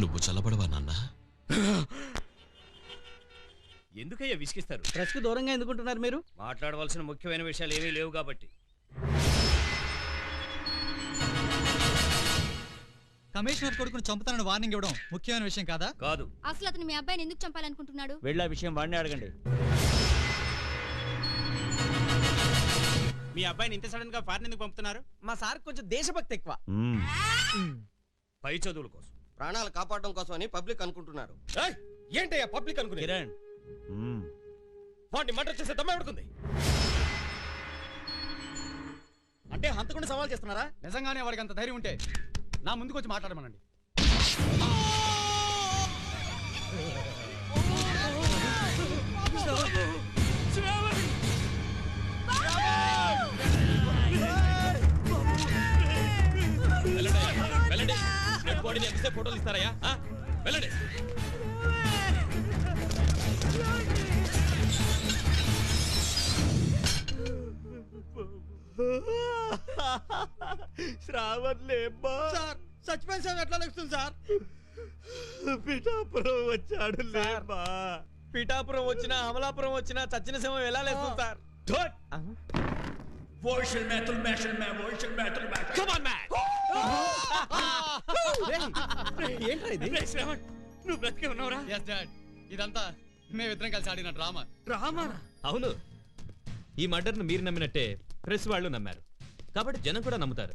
నువ్వు చల్లబడవా నాన్న? ఎందుకయ్యా విసిగిస్తారు? ప్రెస్కు దూరంగా ఎందుకుంటున్నారు మీరు? మాట్లాడవలసిన ముఖ్యమైన విషయాలు ఏమీ లేవు కాబట్టి. కమిషనర్ కొడుకును చంపుతానని వార్నింగ్ ఇవ్వడం ముఖ్యమైన విషయం కాదా? కాదు. అసలు అతను మీ అబ్బాయిని ఎందుకు చంపాలనుకుంటున్నాడు? వెళ్ళి ఆ విషయం వాడిని అడగండి. మీ అబ్బాయిని ఇంత సడన్గా ఫారెన్ ఎందుకు పంపుతున్నారు? మా సార్ కొంచెం దేశభక్తి ఎక్కువ. పై చదువుల కోసం. ప్రాణాలు కాపాడడం కోసం అని పబ్లిక్ అనుకుంటున్నారు. ఏంటయ్యా పబ్లిక్ అనుకునే కిరణ్. వాడిని మర్డర్ చేసే దమ్మ ఎవడుకుంది అంటే హంతకుండా సవాల్ చేస్తున్నారా? నిజంగానే వాడికి అంత ధైర్యం ఉంటే నా ముందుకు వచ్చి మాట్లాడమనండి. డెడ్ బాడీని ఎంతసేపు ఫోటోలు ఇస్తారయ్యా? ఆ? వెళ్ళండి. శ్రావణ్ సార్ చచ్చిపోయిన సార్ ఎట్లా లెక్స్తుంది సార్? పిఠాపురం వచ్చాడు పిఠాపురం వచ్చినా అమలాపురం వచ్చినా చచ్చిన సమయం ఎలా లేస్తుంది సార్? Come on, man! ఏంట్రా ఇది? రేయ్ శ్రావణ్ నువ్వు బ్రతికే ఉన్నావురా. ఎస్ డాడ్ ఇదంతా మేమిద్దరం కలిసి ఆడిన డ్రామా. రామా అవును. ఈ మర్డర్ను మీరు నమ్మినట్టే ప్రెస్ వాళ్ళు నమ్మారు. కాబట్టి జనం కూడా నమ్ముతారు.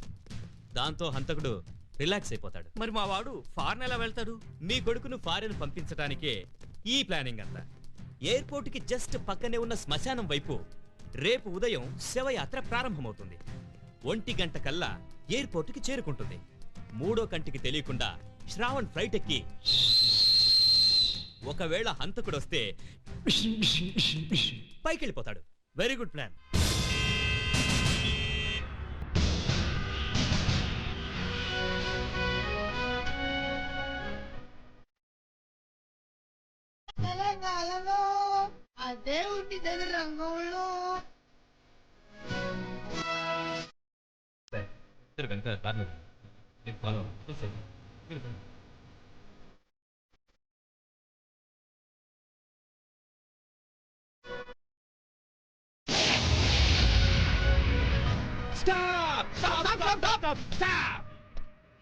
దాంతో హంతకుడు రిలాక్స్ అయిపోతాడు. మరి మా వాడు ఫారెన్ ఎలా వెళ్తాడు? మీ కొడుకును ఫారెన్ పంపించడానికే ఈ ప్లానింగ్ అంతా. ఎయిర్పోర్ట్కి జస్ట్ పక్కనే ఉన్న శ్మశానం వైపు రేపు ఉదయం శవయాత్ర ప్రారంభమవుతుంది. ఒంటి గంట కల్లా ఎయిర్పోర్ట్కి చేరుకుంటుంది. మూడో కంటికి తెలియకుండా శ్రావణ్ ఫ్లైట్ ఎక్కి. ఒకవేళ హంతకుడు వస్తే పైకి వెళ్ళిపోతాడు వెరీ గుడ్ ప్లాన్ తెలంగాణలో అదే ఉంటుంది రంగంలో.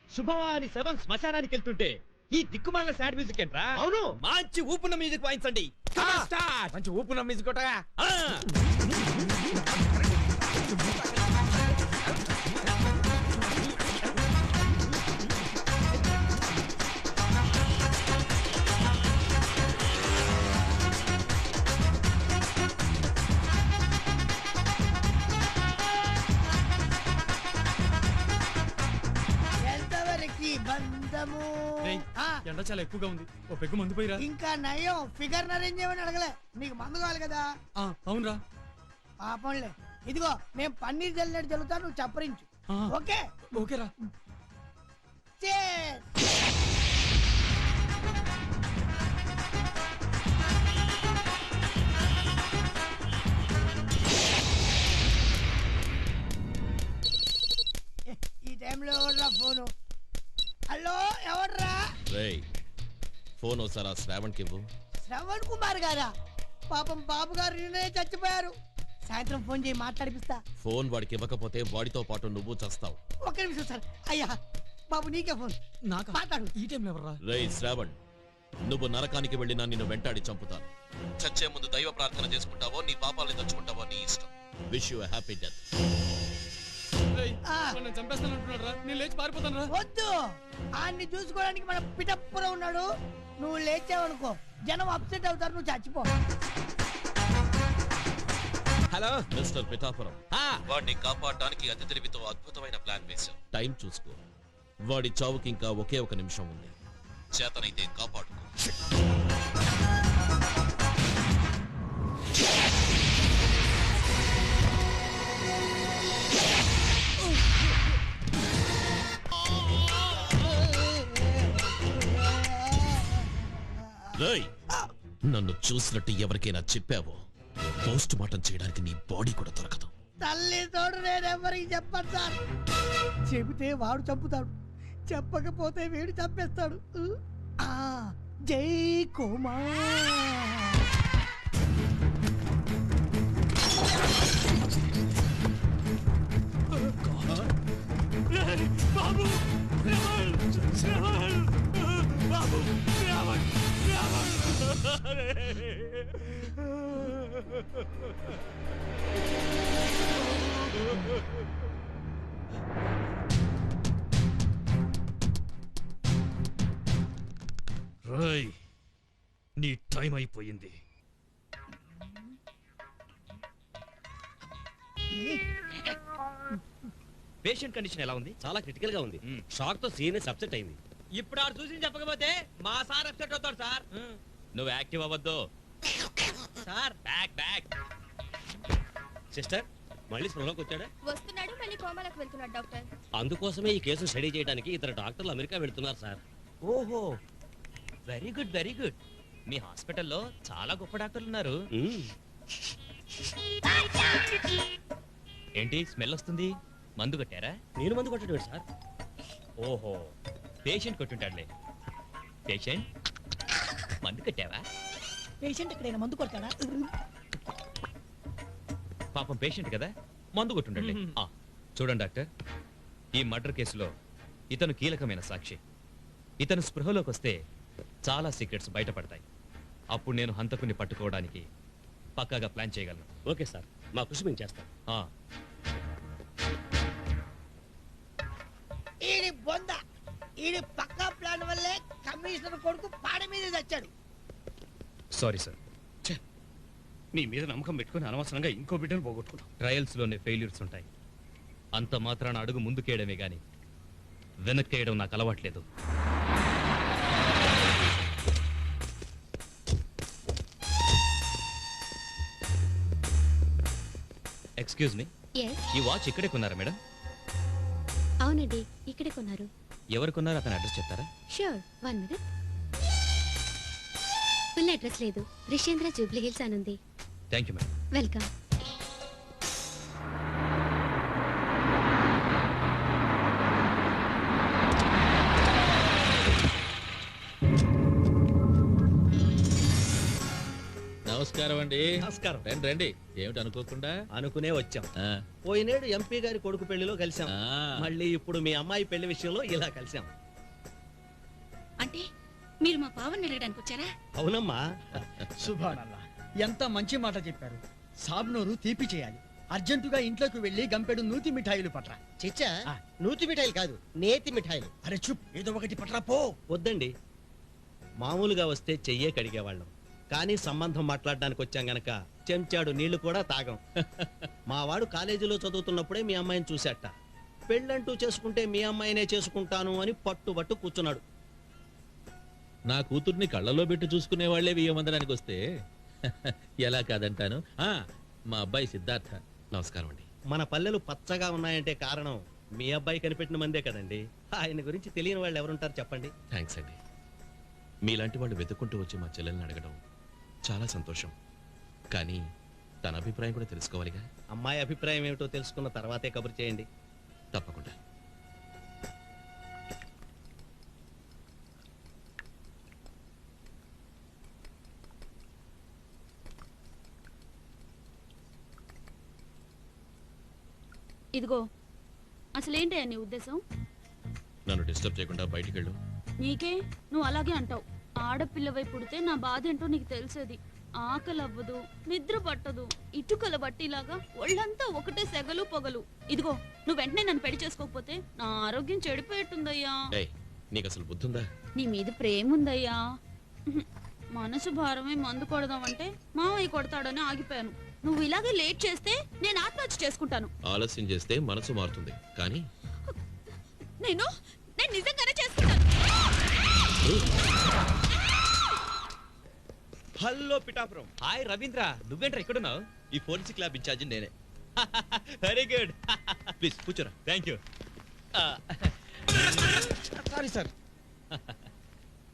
శుభవాని శవం శ్మశానానికి వెళ్తుంటే ఈ దిక్కుమాల సాడ్ మ్యూజిక్ ఏంట్రా అవును. మంచి ఊపున మ్యూజిక్ వాయించండి. మంచి ఊపు నమ్మేసి కొట్టగా. ఎండ చాలా ఎక్కువగా ఉంది. ఓ పెగ్గు మందు పోయిరా. ఇంకా నయం. ఫిగర్ అరేంజ్ చేయమని అడగలే. నీకు మందు కావాలి కదా. ఆ, అవునరా. పాపంలే. ఇదిగో నేను పన్నీర్ జల్లినట్టు జల్లుతా నువ్వు చప్పరించు. ఆ. ఓకే? ఓకేరా. Cheers. ఈ టైంలో ఎవర్రా ఫోను? రేయ్ ఫోన్ ఒకసారి ఆ శ్రావణ్కి ఇవ్వు. శ్రవణ్ కుమార్ గారా? పాపం బాబు గారు నిన్నే చచ్చిపోయారు. సాయంత్రం ఫోన్ చేయి మాట్లాడిపిస్తా. ఫోన్ వాడికి ఇవ్వకపోతే వాడితో పాటు నువ్వు చస్తావు. ఒక్క నిమిషం సార్. అయ్యా బాబు నీకే ఫోన్. నాకా? మాట్లాడు. ఈ టైంలో ఎవర్రా? రేయ్ శ్రావణ్ నువ్వు నరకానికి వెళ్ళినా నిన్ను వెంటాడి చంపుతాను. చచ్చే ముందు దైవ ప్రార్థన చేసుకుంటావో నీ పాపాలని తెచ్చుకుంటావో నీ ఇష్టం. విష్ యూ హ్యాపీ డెత్ నన్ను చంపేస్తాను అంటున్నాడు రా. నేను లేచి పారిపోతాను రా. వద్దు. ఆయన్ని చూసుకోవడానికి మన పిటప్పురం ఉన్నాడు. నువ్వు లేచావనుకో. జనం అప్సెట్ అవుతారు. నువ్వు చచ్చిపో. హలో. మిస్టర్ పిఠాపురం. ఆ, వాడిని కాపాడడానికి అతి తెలివితో అద్భుతమైన ప్లాన్ వేశాం టైం చూసుకో. వాడి చావుకి ఇంకా ఒకే ఒక నిమిషం ఉంది. చేతనైతే కాపాడుకో. నన్ను చూసినట్టు ఎవరికైనా చెప్పావో? పోస్ట్ మార్టం చేయడానికి నీ బాడీ కూడా దొరకదు. తల్లి తోడు నేనెవరికి చెప్పను సార్. చెబితే వాడు చంపుతాడు. చెప్పకపోతే వీడు చంపేస్తాడు. ఆ, జై కుమార్. రాయ్ నీ టైం అయిపోయింది. పేషెంట్ కండిషన్ ఎలా ఉంది? చాలా క్రిటికల్గా ఉంది. షాక్తో సీరియస్ అప్సెట్ అయింది. ఇప్పుడు ఆడు చూసి చెప్పకపోతే మా సార్ అప్సెట్ అవుతాడు సార్. నువ్వు యాక్టివ్ అవ్వద్దు. సార్. బ్యాక్ బ్యాక్ సిస్టర్ మళ్ళీ స్పృహలోకి వచ్చాడా? వస్తున్నాడు మళ్ళీ కోమాలకు వెళ్తున్నాడు డాక్టర్. అందుకోసమే ఈ కేసు స్టడీ చేయడానికి ఇద్దరు డాక్టర్లు అమెరికా వెళ్తున్నారు సార్. ఓహో. వెరీ గుడ్ వెరీ గుడ్ మీ హాస్పిటల్లో చాలా గొప్ప డాక్టర్లు ఉన్నారు. ఏంటి స్మెల్ వస్తుంది? మందు కట్టారా? నేను మందు కొట్టడం సార్? ఓహో. పేషెంట్ కొట్టుంటాడులే. పేషెంట్ మందు కట్టావా? పేషెంట్ ఎక్కడైనా మందు కొడతాడా? పాపం పేషెంట్ కదా మందు కొట్టుంటాడులే ఆ, చూడండి డాక్టర్ ఈ మర్డర్ కేసులో ఇతను కీలకమైన సాక్షి. ఇతను స్పృహలోకి వస్తే చాలా సీక్రెట్స్ బయటపడతాయి. అప్పుడు నేను హంతకుని పట్టుకోవడానికి పక్కాగా ప్లాన్ చేయగలను. ఓకే సార్ మా కృషి మేము చేస్తాం. ఆ, ఈడి బొంద ఈడి పక్కా ప్లాన్ వల్లే కమిషనర్ కొడుకు పాడ మీద చచ్చాడు. Sorry sir. నీ మీద నమ్మకం పెట్టుకుని అనవసరంగా ఇంకో బిడ్డను పోగొట్టుకున్నావు ట్రయల్స్లోనే ఫెయిల్యూర్స్ ఉంటాయి. అంత మాత్రాన అడుగు ముందుకేయడమే గాని వెనక్కేయడం నాకు అలవాట్లేదు. ఎక్స్క్యూజ్ మీ ఈ వాచ్ ఇక్కడే కొన్నారా మేడం? అవునండి ఇక్కడే కొన్నారు. ఎవరు కొన్నారు అతని అడ్రస్ చెప్తారా? Sure one minute full address లేదు. రిషేంద్ర జూబ్లీ హిల్స్ అని ఉంది థ్యాంక్ యూ మేడం వెల్కమ్ అండి నమస్కారం. రండి రండి. ఏమిటి అనుకోకుండా? అనుకునే వచ్చాం. ఆ, పోయినేడు ఎంపీ గారి కొడుకు పెళ్ళిలో కలిసాం ఆ. మళ్ళీ ఇప్పుడు మీ అమ్మాయి పెళ్ళి విషయంలో ఇలా కలిసాం అంటే మీరు మా పావన్ అడగడానికి వచ్చారా? అవునమ్మా. సుభానల్లా ఎంత మంచి మాట చెప్పారు. సాబ్నోరు తీపి చేయాలి. అర్జెంటుగా ఇంట్లోకి వెళ్ళి గంపెడు నూతి మిఠాయిలు పట్రా. చిచ్చా ఆ. నూతి మిఠాయిలు కాదు నేతి మిఠాయిలు. అరే చుప్ ఏదో ఒకటి పట్రా పో. వద్దండి. మామూలుగా వస్తే చెయ్యే కడిగేవాళ్ళం. కానీ సంబంధం మాట్లాడడానికి వచ్చాం గనక. చెంచాడు నీళ్ళు కూడా తాగం. మా వాడు కాలేజీలో చదువుతున్నప్పుడే మీ అమ్మాయిని చూశాట. పెళ్ళంటూ చేసుకుంటే మీ అమ్మాయినే చేసుకుంటాను అని పట్టుబట్టు కూర్చున్నాడు. నా కూతుర్ని కళ్ళలో పెట్టి చూసుకునే వాళ్ళే వియ్యమందడానికి వస్తే ఎలా కాదంటాను? ఆ మా అబ్బాయి సిద్ధార్థ. నమస్కారం అండి. మన పల్లెలు పచ్చగా ఉన్నాయంటే కారణం మీ అబ్బాయి కనిపెట్టిన మందే కదండి. ఆయన గురించి తెలియని వాళ్ళు ఎవరుంటారు చెప్పండి. థ్యాంక్స్ అండి. మీలాంటి వాళ్ళు వెతుక్కుంటూ వచ్చి మా చెల్లెల్ని అడగడం చాలా సంతోషం. కానీ తన అభిప్రాయం కూడా తెలుసుకోవాలిగా. అమ్మాయి అభిప్రాయం ఏమిటో తెలుసుకున్న తర్వాతే కబురు చేయండి. తప్పకుండా. ఇదిగో అసలేంటి నీ ఉద్దేశం? నన్ను డిస్టర్బ్ చేయకుండా బయటికి వెళ్ళు నీకే? నువ్వు అలాగే అంటావు. ఆడపిల్లవై పుడితే నా బాధ ఏంటో నీకు తెలిసేది. ఆకలి అవ్వదు నిద్ర పట్టదు. ఇటుకల బట్టిలాగా ఒళ్ళంతా ఒకటే సెగలు పొగలు. ఇదిగో నువ్వు వెంటనే నన్ను పెళ్ళి చేసుకోకపోతే నా ఆరోగ్యం చెడిపోయేట్టుందయ్యా. నీకు అసలు బుద్ధుందా? నీ మీద ప్రేమ ఉందయ్యా. మనసు భారమే మందు కొడదామంటే మావయ్య కొడతాడని ఆగిపోయాను. నువ్వు ఇలాగే లేట్ చేస్తే నేను ఆత్మహత్య చేసుకుంటాను. ఆలస్యం చేస్తే మనసు మారుతుంది. కానీ? నేను నేను నిజంగానే చేసుకుంటాను. హలో పిఠాపురం. హాయ్ రవీంద్ర నువ్వేంట్రా ఇక్కడున్నావు? ఈ ఫోరెన్సిక్ ల్యాబ్ ఇన్ఛార్జి నేనే. వెరీ గుడ్ ప్లీజ్ కూర్చోరా. థ్యాంక్ యూ సారీ సార్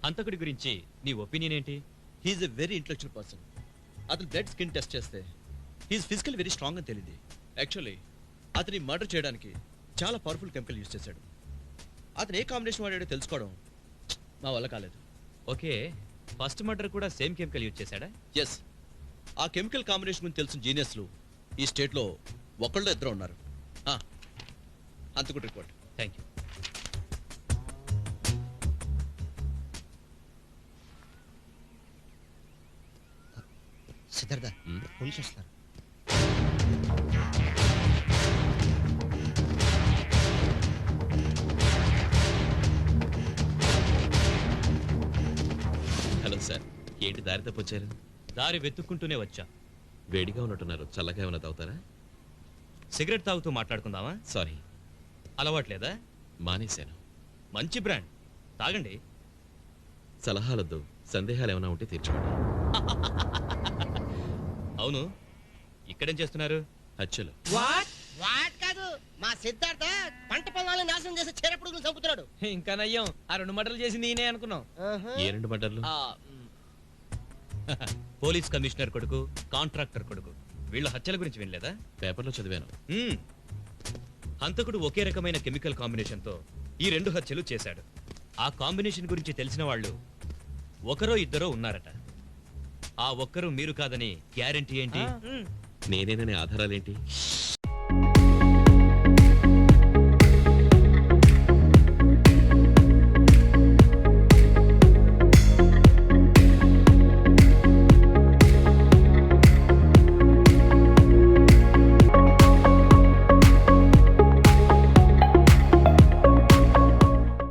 హంతకుడి గురించి నీ ఒపీనియన్ ఏంటి? He's a very intellectual person అతని బ్లడ్ స్కిన్ టెస్ట్ చేస్తే హీస్ ఫిజికల్ వెరీ స్ట్రాంగ్ అని తెలియదు యాక్చువల్లీ అతని మర్డర్ చేయడానికి చాలా పవర్ఫుల్ కెమికల్ యూజ్ చేశాడు. అతను ఏ కాంబినేషన్ వాడాడో తెలుసుకోవడం మా వల్ల కాలేదు. ఓకే. ఫస్ట్ మర్డర్ కూడా సేమ్ కెమికల్ యూజ్ చేశాడా? ఎస్ ఆ కెమికల్ కాంబినేషన్ గురించి తెలిసిన జీనియస్లు ఈ స్టేట్లో ఒకళ్ళు ఇద్దరు ఉన్నారు. అంతకుడు report. Thank you Siddhartha Hmm? Police వస్తారు సార్. ఏంటి దారి తప్పొచ్చారు దారి వెతుక్కుంటూనే వచ్చా. వేడిగా ఉన్నట్టున్నారు. చల్లగా ఏమైనా తాగుతారా? సిగరెట్ తాగుతూ మాట్లాడుకుందామా? సారీ. అలవాట్లేదా మానేశాను. మంచి బ్రాండ్. తాగండి. సలహాలొద్దు. సందేహాలు ఏమైనా ఉంటే తీర్చుకోండి. అవును. ఇక్కడేం చేస్తున్నారు? హత్యలు. వాట్? వాట్ కాదు. మా సిద్ధార్థ పంట పొలాలను నాశనం చేసి చీరపుడుగులు చంపుతున్నాడు. ఇంకా నయ్యం. ఆ రెండు మటలు చేసింది ఈయనే అనుకున్నాం. ఏ రెండు మర్డర్లు పోలీస్ కమిషనర్ కొడుకు కాంట్రాక్టర్ కొడుకు. వీళ్ళ హత్యల గురించి వినలేదా? పేపర్లో చదివాను. మ్మ్. హంతకుడు ఒకే రకమైన కెమికల్ కాంబినేషన్తో ఈ రెండు హత్యలు చేశాడు. ఆ కాంబినేషన్ గురించి తెలిసిన వాళ్ళు ఒకరో ఇద్దరో ఉన్నారట. ఆ ఒక్కరు మీరు కాదని గ్యారెంటీ ఏంటి? నేనేననే ఆధారాలేంటి?